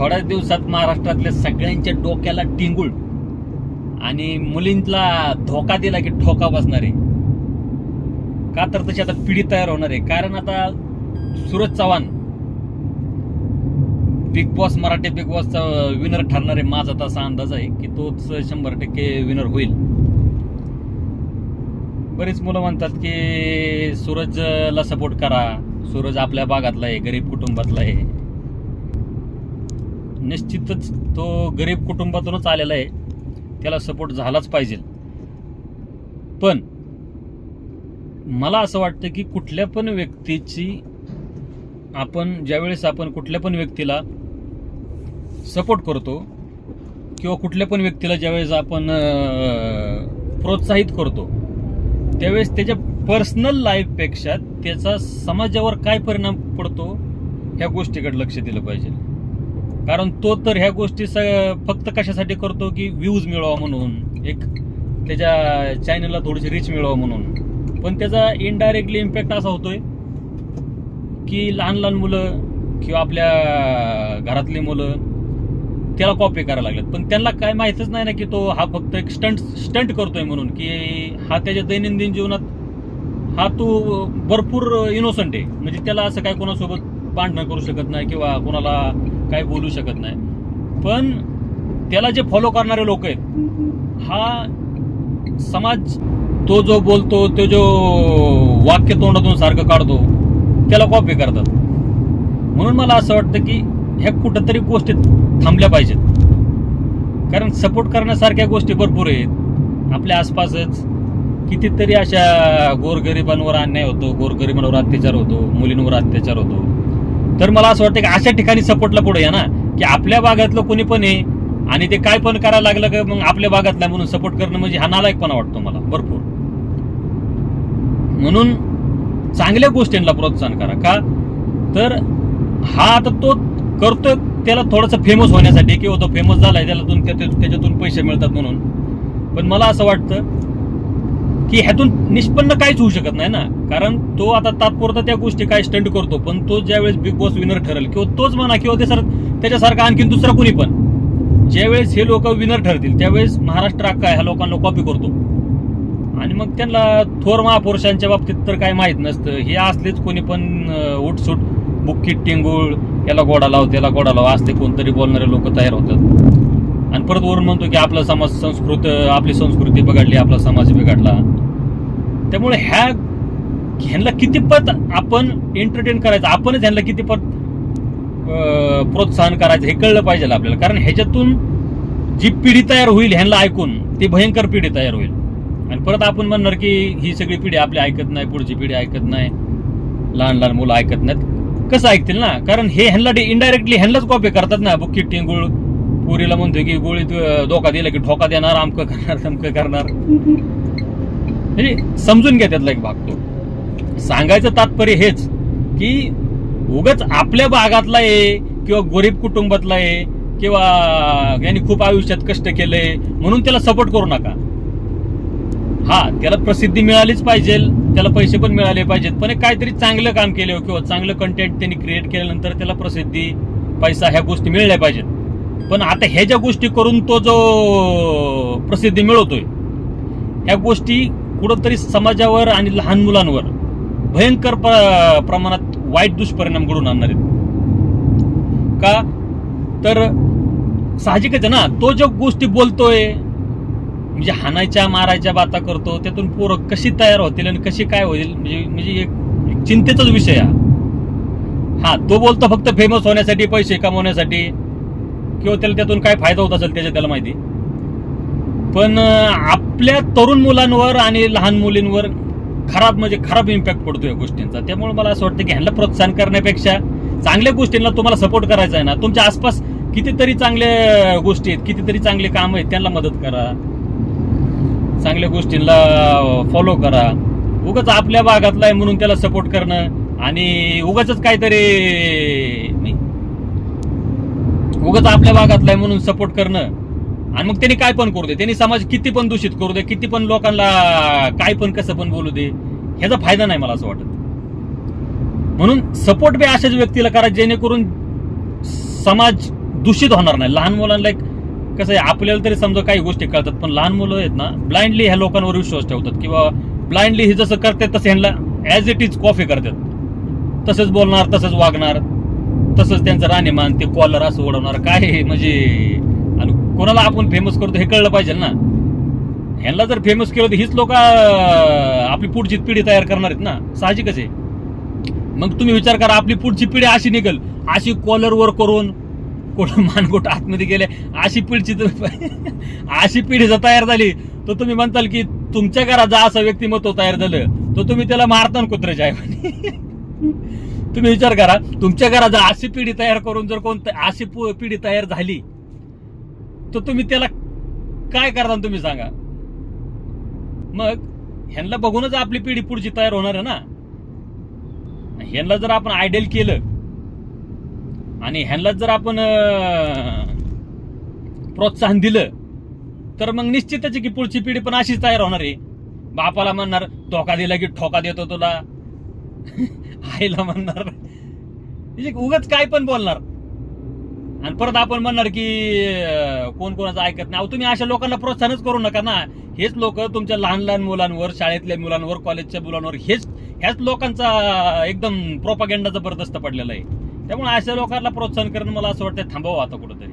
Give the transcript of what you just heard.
थोड्याच दिवसात महाराष्ट्रातल्या सगळ्यांच्या डोक्याला टिंगूळ आणि मुलींला धोका दिला की ठोका बसणार. आहे का तर तशी आता पिढी तयार होणार आहे. कारण आता Suraj Chavan Bigg Boss Marathi Bigg बॉसचा winner ठरणार आहे. माझा तसा अंदाज आहे की तोच शंभर टक्के विनर होईल. बरीच मुलं म्हणतात की सूरजला सपोर्ट करा. सूरज आपल्या भागातला आहे गरीब कुटुंबातला आहे. निश्चितच तो गरीब कुटुंबातूनच आलेला आहे. त्याला सपोर्ट झालाच पाहिजे. पण मला असं वाटतं की कुठल्या पण व्यक्तीची आपण ज्यावेळेस आपण कुठल्या पण व्यक्तीला सपोर्ट करतो किंवा कुठल्या पण व्यक्तीला ज्यावेळेस आपण प्रोत्साहित करतो त्यावेळेस त्याच्या पर्सनल लाईफपेक्षा त्याचा समाजावर काय परिणाम पडतो ह्या गोष्टीकडे लक्ष दिलं पाहिजे. कारण तो तर ह्या गोष्टी स फक्त कशासाठी करतो की व्ह्यूज मिळवा म्हणून. एक त्याच्या चॅनलला थोडीशी रीच मिळवा म्हणून. पण त्याचा इनडायरेक्टली इम्पॅक्ट असा होतोय की लहान लहान मुलं किंवा आपल्या घरातली मुलं त्याला कॉपी करायला लागल्यात पण त्यांना काय माहीतच नाही ना की तो हा फक्त एक स्टंट स्टंट करतोय म्हणून की हा त्याच्या दैनंदिन जीवनात हा तो भरपूर इनोसंट आहे. म्हणजे त्याला असं काय कोणासोबत भांडणं करू शकत नाही किंवा कोणाला काय बोलू शकत नाही. पण त्याला जे फॉलो करणारे लोक आहेत हा समाज तो जो बोलतो तो जो वाक्य तोंडातून सारखं काढतो त्याला कॉपी करतात. म्हणून मला असं वाटतं की ह्या कुठंतरी गोष्टी थांबल्या पाहिजेत. कारण सपोर्ट करण्यासारख्या गोष्टी भरपूर आहेत. आपल्या आसपासच कितीतरी अशा गोरगरिबांवर अन्याय होतो गोरगरिबांवर अत्याचार होतो मुलींवर अत्याचार होतो. तर मला असं वाटतं की अशा ठिकाणी सपोर्टला पुढे या ना की आपल्या भागातलं कोणी पण आहे आणि ते काय पण करायला लागलं का मग आपल्या भागातला म्हणून सपोर्ट करणं म्हणजे हा नालायकपणा वाटतो मला भरपूर. म्हणून चांगल्या गोष्टींना प्रोत्साहन करा का? तर हा आता तो करतोय त्याला थोडंसं फेमस होण्यासाठी किंवा तो फेमस झालाय त्याला त्याच्यातून पैसे मिळतात म्हणून. पण मला असं वाटतं की ह्यातून निष्पन्न काहीच होऊ शकत नाही ना. कारण तो आता तात्पुरता त्या गोष्टी काय स्टंट करतो पण तो ज्यावेळेस बिग बॉस विनर ठरेल किंवा तोच म्हणा किंवा ते सर त्याच्यासारखा आणखीन दुसरा कोणी पण ज्यावेळेस हे लोक विनर ठरतील त्यावेळेस महाराष्ट्र अख्खा ह्या लोकांना कॉपी करतो. आणि मग त्यांना थोर महापुरुषांच्या बाबतीत तर काय माहीत नसतं. हे असलेच कोणी पण उठसूट बुक्की टिंगूळ याला गोडा लाव त्याला गोडा लाव असले कोणतरी बोलणारे लोक तयार होतात. परत वरून म्हणतो की आपला समाज संस्कृत आपली संस्कृती बिघडली आपला समाज बिघडला. त्यामुळे ह्या ह्यांना कितीपत आपण एंटरटेन करायचं आपणच ह्यांना कितीपत प्रोत्साहन करायचं हे कळलं पाहिजे आपल्याला. कारण ह्याच्यातून जी पिढी तयार होईल ह्यांना ऐकून ती भयंकर पिढी तयार होईल. आणि परत आपण म्हणणार की ही सगळी पिढी आपली ऐकत नाही पुढची पिढी ऐकत नाही लहान लहान मुलं ऐकत नाहीत. कसं ऐकतील ना? कारण हे ह्यांना इनडायरेक्टली ह्यांनाच कॉपी करतात ना बुक्की टिंगूळ पुरीला म्हणतोय की गोळीत धोका दिला की ठोका देणार आमकं करणार तमकं करणार. म्हणजे समजून घ्या त्यातला एक भाग तो. सांगायचं तात्पर्य हेच की उगाच आपल्या भागातला आहे किंवा गरीब कुटुंबातला आहे किंवा यांनी खूप आयुष्यात कष्ट केलंय म्हणून त्याला सपोर्ट करू नका. हा त्याला प्रसिद्धी मिळालीच पाहिजे त्याला पैसे पण मिळाले पाहिजेत पण एक काहीतरी चांगलं काम केलं किंवा चांगलं कंटेंट त्यांनी क्रिएट केल्यानंतर त्याला प्रसिद्धी पैसा ह्या गोष्टी मिळल्या पाहिजेत. पण आता ह्या ज्या गोष्टी करून तो जो प्रसिद्धी मिळवतोय ह्या गोष्टी कुठंतरी समाजावर आणि लहान मुलांवर भयंकर प्रमाणात वाईट दुष्परिणाम घडून आणणार आहेत. का? तर साहजिकच आहे ना तो ज्या गोष्टी बोलतोय म्हणजे हाणायच्या मारायच्या बाता करतो त्यातून पोरं कशी तयार होतील आणि कशी काय होईल म्हणजे म्हणजे एक एक चिंतेचाच विषय हा. हा तो बोलतो फक्त फेमस होण्यासाठी पैसे कमवण्यासाठी. किंवा त्याला त्यातून काय फायदा होत असेल त्याच्या त्याला माहिती? पण आपल्या तरुण मुलांवर आणि लहान मुलींवर खराब म्हणजे खराब इम्पॅक्ट पडतो या गोष्टींचा. त्यामुळे मला असं वाटतं की ह्यांना प्रोत्साहन करण्यापेक्षा चांगल्या गोष्टींना तुम्हाला सपोर्ट करायचा आहे ना. तुमच्या आसपास कितीतरी चांगल्या गोष्टी आहेत. कितीतरी चांगले काम आहेत. त्यांना मदत करा. चांगल्या गोष्टींना फॉलो करा. उगाच आपल्या भागातला आहे म्हणून त्याला सपोर्ट करणं आणि उगाच काहीतरी उगाच आपल्या भागातला आहे म्हणून सपोर्ट करणं. आणि मग त्यांनी काय पण करू दे. त्यांनी समाज किती पण दूषित करू दे किती पण लोकांना काय पण कसं पण बोलू दे ह्याचा फायदा नाही मला असं वाटत. म्हणून सपोर्ट बी अशाच व्यक्तीला करा जेणेकरून समाज दूषित होणार नाही. लहान मुलांना एक कसं आहे आपल्याला तरी समजा काही गोष्टी कळतात पण लहान मुलं आहेत ना ब्लाइंडली ह्या लोकांवर विश्वास ठेवतात किंवा ब्लाइंडली हे जसं करतात तसं ह्यांना ॲज इट इज कॉफी करतात. तसंच बोलणार तसंच वागणार. तसंच त्यांचं राहणीमान ते कॉलर असं उडवणार काय हे म्हणजे आणि कोणाला आपण फेमस करतो हे कळलं पाहिजे ना. ह्यांना जर फेमस केलं तर हीच लोक आपली पुढची पिढी तयार करणार आहेत ना. साहजिकच आहे. मग तुम्ही विचार करा आपली पुढची पिढी अशी निघल. अशी कॉलर वर करून कुठं मानकोट आतमध्ये गेले अशी पिढीची तर- अशी पिढी जर तयार झाली तर तुम्ही म्हणताल की तुमच्या घरात जर असं व्यक्तिमत्व तयार झालं तर तुम्ही त्याला मारता कुत्र्याच्या आहे तुम्ही विचार करा तुमच्या घरात जर अशी पिढी तयार करून जर कोण अशी पिढी तयार झाली तर तुम्ही त्याला काय करता तुम्ही सांगा? मग ह्यांना बघूनच आपली पिढी पुढची तयार होणार आहे ना? ह्यांना जर आपण आयडियल केलं आणि ह्यांना जर आपण प्रोत्साहन दिलं तर मग निश्चितच की पुढची पिढी पण अशीच तयार होणार आहे. बापाला म्हणणार धोका दिला की ठोका देतो तुला. आईला म्हणणार. म्हणजे उगाच काय पण बोलणार. आणि परत आपण म्हणणार की कोण कोणाचं ऐकत नाही. अहो, तुम्ही अशा लोकांना प्रोत्साहनच करू नका ना. हेच लोक तुमच्या लहान लहान मुलांवर शाळेतल्या मुलांवर कॉलेजच्या मुलांवर हेच ह्याच लोकांचा एकदम प्रोपागेंडा जबरदस्त पडलेला आहे. त्यामुळे अशा लोकांना प्रोत्साहन करणं मला असं वाटतं थांबावं आता कुठंतरी.